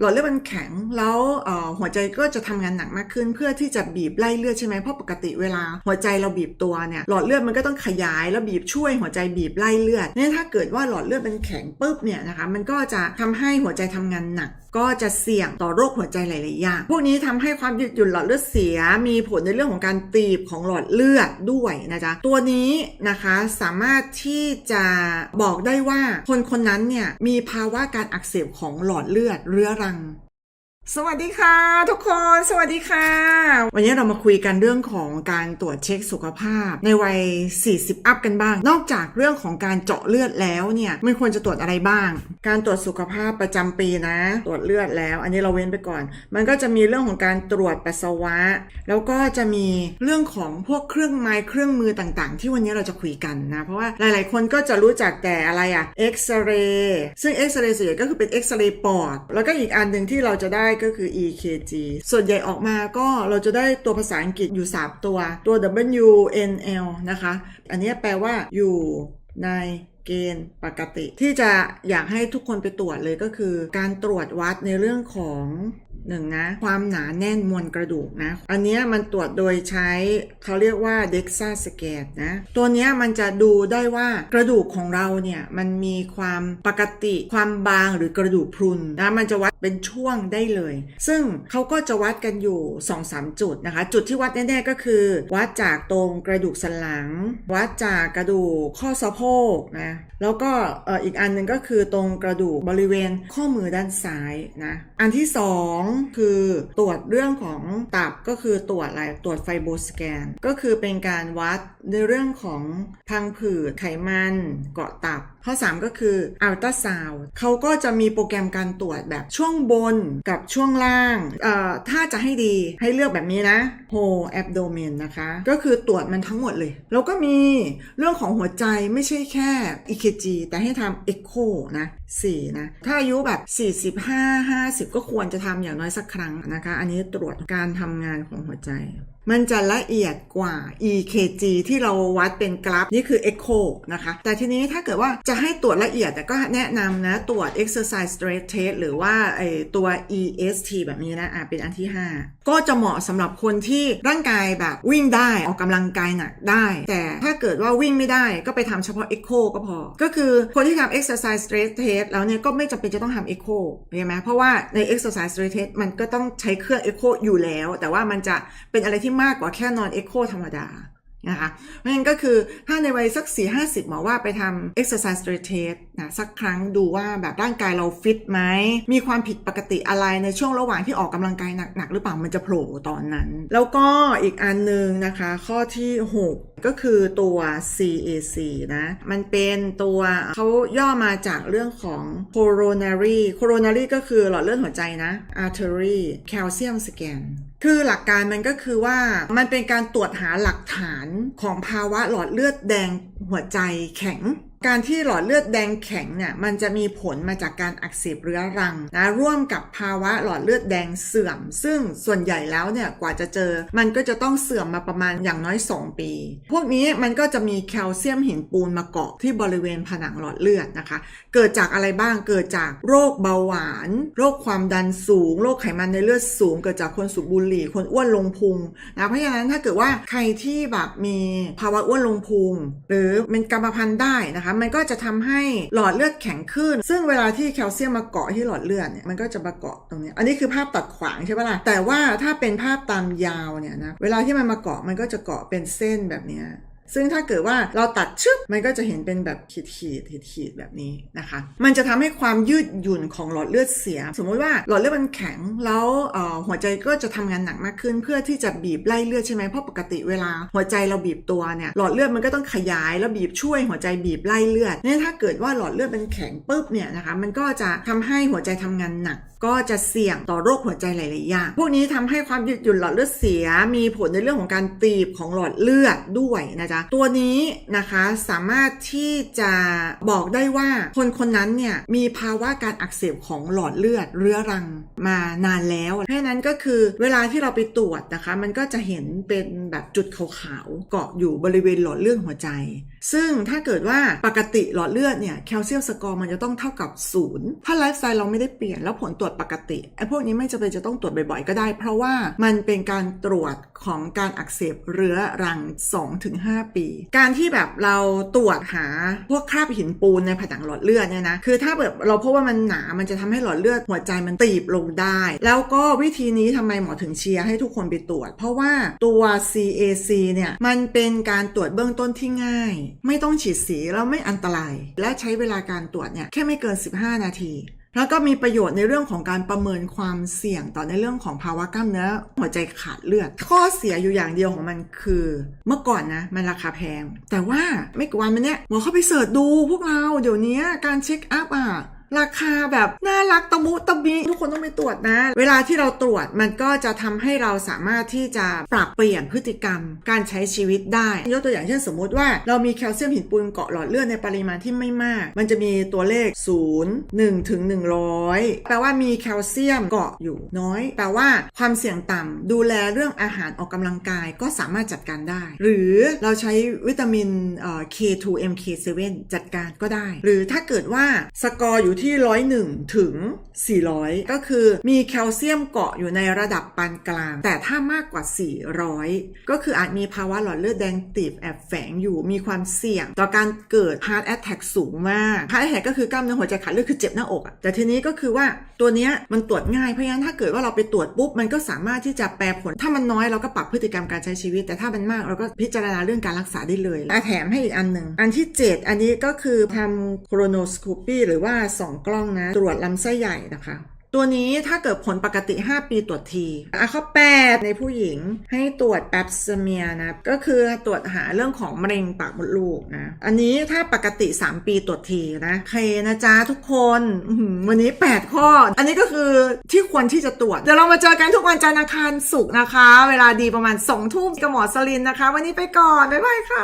หลอดเลือดมันแข็งแล้วหัวใจก็จะทำงานหนักมากขึ้น เพื่อที่จะบีบไล่เลือดใช่ไหมเพราะปกติเวลาหัวใจเราบีบตัวเนี่ยหลอดเลือดมันก็ต้องขยายแล้วบีบช่วยหัวใจบีบไล่เลือดเนี่ยถ้าเกิดว่าหลอดเลือดมันแข็งปุ๊บเนี่ยนะคะมันก็จะทำให้หัวใจทำงานหนัก ก็จะเสี่ยงต่อโรคหัวใจหลายๆอย่างพวกนี้ทำให้ความยืดหยุ่นหลอดเลือดเสีย มีผลในเรื่องของการตีบของหลอดเลือดด้วยนะจ๊ะตัวนี้นะคะสามารถที่จะบอกได้ว่าคนคนนั้นเนี่ยมีภาวะการอักเสบของหลอดเลือดเรื้อรัง orang. สวัสดีค่ะ ทุกคนสวัสดีค่ะ วันนี้เรามาคุยกันเรื่องของการตรวจเช็คสุขภาพ ในวัย 40 อัพกันบ้าง นอกจากเรื่องของการเจาะเลือดแล้วเนี่ยไมันควรจะตรวจอะไรบ้าง การตรวจสุขภาพประจำปีนะ ตรวจเลือดแล้ว อันนี้เราเว้นไปก่อน มันก็จะมีเรื่องของการตรวจปัสสาวะ แล้วก็จะมีเรื่องของพวกเครื่องไม้เครื่องมือต่างๆ ที่วันนี้เราจะคุยกันนะเพราะว่าหลายๆ คนก็จะรู้จักแต่อะไรอะเอ็กซเรย์ซึ่งเอ็กซเรย์ส่วนใหญ่ก็คือเป็นเอ็กซเรย์ปอดแล้วก็อีกอันหนึ่งที่เราจะได้ก็คือ EKG ส่วนใหญ่ออกมาก็เราจะได้ตัวภาษาอังกฤษอยู่ 3 ตัว ตัว WNL นะคะ อันนี้แปลว่าอยู่ในเกณฑ์ปกติ ที่จะอยากให้ทุกคนไปตรวจเลยก็คือ การตรวจวัดในเรื่องของ หนึ่งนะความหนาแน่นมวลกระดูกนะ อันนี้มันตรวจโดยใช้เขาเรียกว่า DEXA scan นะ ตัวนี้มันจะดูได้ว่ากระดูกของเราเนี่ย มันมีความปกติความบางหรือกระดูกพรุนนะมันจะวัดเป็นช่วงได้เลย ซึ่งเขาก็จะวัดกันอยู่ 2-3 จุดนะคะ จุดที่วัดแน่ๆก็คือ วัดจากตรงกระดูกสันหลัง วัดจากกระดูกข้อสะโพกนะแล้วก็อีกอันหนึ่งก็คือตรงกระดูกบริเวณข้อมือด้านซ้ายนะอันที่ส2 คือตรวจเรื่องของตับก็คือตรวจอะไรตรวจไฟโบสแกน ก็คือเป็นการวัดในเรื่องของพังผืดไขมัน เกาะตับ ข้อ 3 ก็คืออัลตราซาวเขาก็จะมีโปรแกรมการตรวจแบบช่วงบนกับช่วงล่างเอ่อถ้าจะให้ดีให้เลือกแบบนี้นะ whole abdomen นะคะ ก็คือตรวจมันทั้งหมดเลย แล้วก็มีเรื่องของหัวใจไม่ใช่แค่ EKG แต่ให้ทำ Echo นะ4นะถ้าอายุแบบ 45 50 ก็ควรจะทำอย่างน้อยสักครั้งนะคะ อันนี้ตรวจการทำงานของหัวใจ มันจะละเอียดกว่า EKG ที่เราวัดเป็นกราฟ นี่คือ Echo นะคะ แต่ทีนี้ถ้าเกิดว่าจะให้ตรวจละเอียดแต่ก็แนะนำนะตรวจ Exercise Stress Test หรือว่าไอตัว EST แบบนี้นะอะเป็นอันที่ 5 ก็จะเหมาะสำหรับคนที่ร่างกายแบบวิ่งได้ออกกำลังกายหนักได้ แต่ถ้าเกิดว่าวิ่งไม่ได้ก็ไปทำเฉพาะ Echo ก็พอ ก็คือคนที่ทำ Exercise Stress Test แล้วเนี่ยก็ไม่จำเป็นจะต้องทำ Echo ใช่ไหมเพราะว่าใน Exercise Stress Test มันก็ต้องใช้เครื่อง Echo อยู่แล้ว แต่ว่ามันจะเป็นอะไรที่มากกว่าแค่นอน Echo ธรรมดา นะคะเพราะฉะนั้นก็คือถ้าในวัยสัก 4 50 หมอว่าไปทำ exercise stress test นะสักครั้งดูว่าแบบร่างกายเราฟิตไหม มีความผิดปกติอะไรในช่วงระหว่างที่ออกกำลังกายหนัก ๆ หรือเปล่ามันจะโผล่ตอนนั้น แล้วก็อีกอันหนึ่งนะคะ ข้อที่ 6ก็คือตัว CAC นะ มันเป็นตัวเขาย่อมาจากเรื่องของ coronary coronary ก็คือหลอดเลือดหัวใจนะ artery calcium scan คือหลักการมันก็คือว่ามันเป็นการตรวจหาหลักฐานของภาวะหลอดเลือดแดงหัวใจแข็ง การที่หลอดเลือดแดงแข็งเนี่ยมันจะมีผลมาจากการอักเสบเรื้อรังนะร่วมกับภาวะหลอดเลือดแดงเสื่อม ซึ่งส่วนใหญ่แล้วเนี่ยกว่าจะเจอ มันก็จะต้องเสื่อมมาประมาณอย่างน้อย 2 ปี พวกนี้มันก็จะมีแคลเซียมหินปูนมาเกาะที่บริเวณผนังหลอดเลือดนะคะ เกิดจากอะไรบ้างเกิดจากโรคเบาหวาน โรคความดันสูง โรคไขมันในเลือดสูง เกิดจากคนสูบบุหรี่ คนอ้วนลงพุงนะเพราะฉะนั้นถ้าเกิดว่าใครที่แบบมีภาวะอ้วนลงพุงหรือเป็นกรรมพันธุ์ได้นะคะมันก็จะทำให้หลอดเลือดแข็งขึ้น ซึ่งเวลาที่แคลเซียมมาเกาะที่หลอดเลือดเนี่ยมันก็จะมาเกาะตรงนี้ อันนี้คือภาพตัดขวางใช่ปะล่ะแต่ว่าถ้าเป็นภาพตามยาวเนี่ยนะเวลาที่มันมาเกาะมันก็จะเกาะเป็นเส้นแบบนี้ ซึ่งถ้าเกิดว่าเราตัดชึบมันก็จะเห็นเป็นแบบขีดขีดขีดขีดๆแบบนี้นะคะ มันจะทำให้ความยืดหยุ่นของหลอดเลือดเสีย สมมติว่าหลอดเลือดมันแข็ง แล้วหัวใจก็จะทำงานหนักมากขึ้น เพื่อที่จะบีบไล่เลือดใช่ไหมเพราะปกติเวลาหัวใจเราบีบตัวเนี่ยหลอดเลือดมันก็ต้องขยายแล้วบีบช่วยหัวใจบีบไล่เลือดนี่ถ้าเกิดว่าหลอดเลือดมันแข็งปุ๊บเนี่ยนะคะมันก็จะทำให้หัวใจทำงานหนัก ก็จะเสี่ยงต่อโรคหัวใจหลายๆอย่างพวกนี้ทำให้ความยืดหยุ่นหลอดเลือดเสีย มีผลในเรื่องของการตีบของหลอดเลือดด้วยนะจ๊ะจ๊ะ ตัวนี้นะคะสามารถที่จะบอกได้ว่าคนคนนั้นเนี่ยมีภาวะการอักเสบของหลอดเลือดเรื้อรังมานานแล้ว เพราะนั้นก็คือเวลาที่เราไปตรวจนะคะ มันก็จะเห็นเป็นแบบจุดขาวๆเกาะอยู่บริเวณหลอดเลือดหัวใจ ซึ่งถ้าเกิดว่าปกติหลอดเลือดเนี่ยแคลเซียมสกอร์มันจะต้องเท่ากับศูนย์ถ้าไลฟ์สไตล์เราไม่ได้เปลี่ยนแล้วผลตรวจปกติไอ้พวกนี้ไม่จำเป็นจะต้องตรวจบ่อยๆก็ได้ เพราะว่ามันเป็นการตรวจของการอักเสบเรื้อรัง 2-5ปี การที่แบบเราตรวจหาพวกคราบหินปูนในผนังหลอดเลือดเนี่ยนะคือถ้าแบบเราพบว่ามันหนามันจะทำให้หลอดเลือดหัวใจมันตีบลงได้ แล้วก็วิธีนี้ทำไมหมอถึงเชียร์ให้ทุกคนไปตรวจ เพราะว่าตัว CAC เนี่ยมันเป็นการตรวจเบื้องต้นที่ง่าย ไม่ต้องฉีดสีแล้วไม่อันตราย และใช้เวลาการตรวจเนี่ยแค่ไม่เกิน 15 นาที แล้วก็มีประโยชน์ในเรื่องของการประเมินความเสี่ยงต่อในเรื่องของภาวะกล้ามเนื้อหัวใจขาดเลือด ข้อเสียอยู่อย่างเดียวของมันคือ เมื่อก่อนนะมันราคาแพง แต่ว่าไม่กี่วันมาเนี้ยหมอเข้าไปเสิร์ชดูพวกเราเดี๋ยวนี้การเช็คอัพอะ ราคาแบบน่ารักตะมุตะมิทุกคนต้องไปตรวจนะ เวลาที่เราตรวจมันก็จะทำให้เราสามารถที่จะปรับเปลี่ยนพฤติกรรม การใช้ชีวิตได้ ยกตัวอย่างเช่นสมมุติว่าเรามีแคลเซียมหินปูนเกาะหลอดเลือดในปริมาณที่ไม่มาก มันจะมีตัวเลข 0 1ถึง100 แปลว่ามีแคลเซียมเกาะอยู่น้อย แปลว่าความเสี่ยงต่ำดูแลเรื่องอาหารออกกำลังกายก็สามารถจัดการได้ หรือเราใช้วิตามินเอ่อ K2 MK7 จัดการก็ได้ หรือถ้าเกิดว่าสกอร์อยู่ที่ 101 ถึง 400 ก็คือมีแคลเซียมเกาะอยู่ในระดับปานกลาง แต่ถ้ามากกว่า 400 ก็คืออาจมีภาวะหลอดเลือดแดงตีบแอบแฝงอยู่มีความเสี่ยง ต่อการเกิด heart attack สูงมาก heart attack ก็คือกล้ามเนื้อหัวใจขาดเลือดคือเจ็บหน้าอกแต่ทีนี้ก็คือว่าตัวเนี้ยมันตรวจง่ายเพราะฉะนั้นถ้าเกิดว่าเราไปตรวจปุ๊บมันก็สามารถที่จะแปลผล ถ้ามันน้อยเราก็ปรับพฤติกรรมการใช้ชีวิต แต่ถ้ามันมากเราก็พิจารณาเรื่องการรักษาได้เลยและแถมให้อีกอันหนึ่งอันที่ 7 อันนี้ก็คือทำโครโนสโคปีหรือว่าสองกล้องนะ ตรวจลำไส้ใหญ่นะคะ ตัวนี้ถ้าเกิดผลปกติ 5 ปีตรวจทีอะข้อ8ในผู้หญิงให้ตรวจแปปสเมียนะ ก็คือตรวจหาเรื่องของมะเร็งปากมดลูกนะ อันนี้ถ้าปกติ 3 ปีตรวจทีนะเคนะจ๊ะทุกคนวันนี้ 8 ข้อ อันนี้ก็คือที่ควรที่จะตรวจ เดี๋ยวเรามาเจอกันทุกวันจันทร์อังคารศุกร์นะคะ เวลาดีประมาณ2ทุ่มกับหมอสลินนะคะ วันนี้ไปก่อน บ๊ายบายค่ะ